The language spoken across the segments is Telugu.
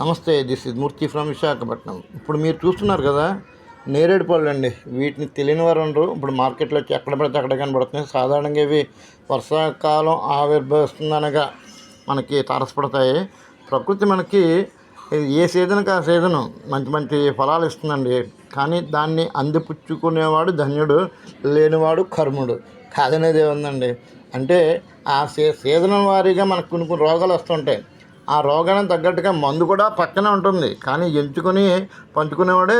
నమస్తే this is Murthy from Visakhapatnam. ఇప్పుడు మీరు చూస్తున్నారు కదా నేరేడు పళ్ళు అండి. వీటిని తెలియని వారు ఉండరు. ఇప్పుడు మార్కెట్లో వచ్చి ఎక్కడ పడితే అక్కడ కనబడుతున్నాయి. సాధారణంగా ఇవి వర్షాకాలం ఆవిర్భవిస్తుందనగా మనకి తారసపడతాయి. ప్రకృతి మనకి ఏ సీజన్కి ఆ సీజను మంచి మంచి ఫలాలు ఇస్తుందండి. కానీ దాన్ని అందిపుచ్చుకునేవాడు ధన్యుడు లేనివాడు కర్ముడు. కాదనేది ఉందండి అంటే ఆ సీ సీజన్ వారీగా మనకు కొన్ని కొన్ని రోగాలు వస్తుంటాయి. ఆ రోగానికి తగ్గట్టుగా మందు కూడా పక్కనే ఉంటుంది. కానీ ఎంచుకొని పంచుకునేవాడే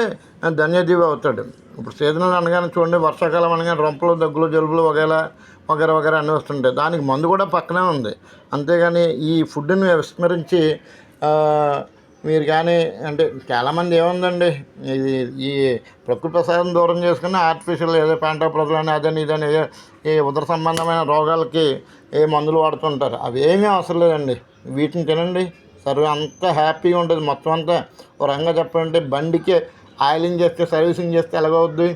ధన్యజీవి అవుతాడు. ఇప్పుడు సీజనల్ అనగానే చూడండి వర్షాకాలం అనగానే రొంపలు దగ్గులు జలుబులు వగేలా వగేరా వగేరా అన్నీ వస్తుంటాయి. దానికి మందు కూడా పక్కనే ఉంది. అంతేగాని ఈ ఫుడ్ని విస్మరించి మీరు కానీ అంటే చాలామంది ఏముందండి? ఇది ఈ ప్రకృతి ప్రసాదం దూరం చేసుకుని ఆర్టిఫిషియల్ ఏదో ప్యాంటా ప్రజలని అదని ఇదని ఈ ఉదర సంబంధమైన రోగాలకి ఏ మందులు వాడుతుంటారు? అవి ఏమీ అవసరం లేదండి. వీటిని తినండి. సర్వే అంతా హ్యాపీగా ఉంటుంది. మొత్తం అంతా ఒక రంగా చెప్పాలంటే బండికి ఆయిలింగ్ చేస్తే సర్వీసింగ్ చేస్తే ఎలాగవుద్ది?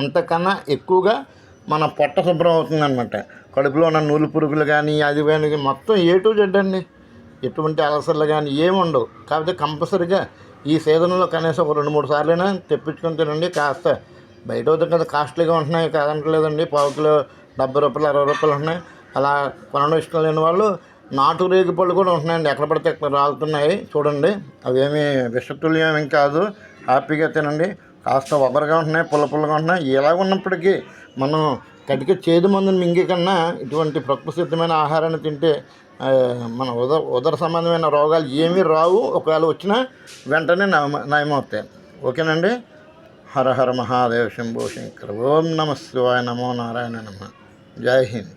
అంతకన్నా ఎక్కువగా మన పొట్ట శుభ్రం అవుతుంది అనమాట కడుపులో ఉన్న నూలు పురుగులు కానీ అది కానీ మొత్తం ఏ టు జెడ్ అండి. ఎటువంటి అలసర్లు కానీ ఏమి ఉండవు. కాకపోతే కంపల్సరీగా ఈ సీజన్లో కనీసం ఒక రెండు మూడు సార్లైనా తెప్పించుకొని తినండి. కాస్త బయట వద్ద కదా కాస్ట్లీగా ఉంటున్నాయి కాదంటలేదండి. పావు కిలో డెబ్బై రూపాయలు అరవై రూపాయలు ఉంటున్నాయి. అలా కొనడం ఇష్టం లేని వాళ్ళు నాటు రేగి పళ్ళు కూడా ఉంటున్నాయండి. ఎక్కడ పడితే అక్కడ రాలుతున్నాయి. చూడండి. అవేమి విషతుల్యం ఏం కాదు. హ్యాపీగా తినండి. కాస్త ఒబరిగా ఉంటున్నాయి పుల్ల పుల్లగా ఉంటున్నాయి. ఎలా ఉన్నప్పటికీ మనం కటిక చేదు మందుని మింగే కన్నా ఇటువంటి ప్రకృతి సిద్ధమైన ఆహారాన్ని తింటే మన ఉద ఉదర సంబంధమైన రోగాలు ఏమీ రావు. ఒకవేళ వచ్చినా వెంటనే నయమవుతాయి. ఓకేనండి? హర హర మహాదేవ శంభో శంకర. ఓం నమ శివాయ నమో నారాయణ నమ. జై హింద్.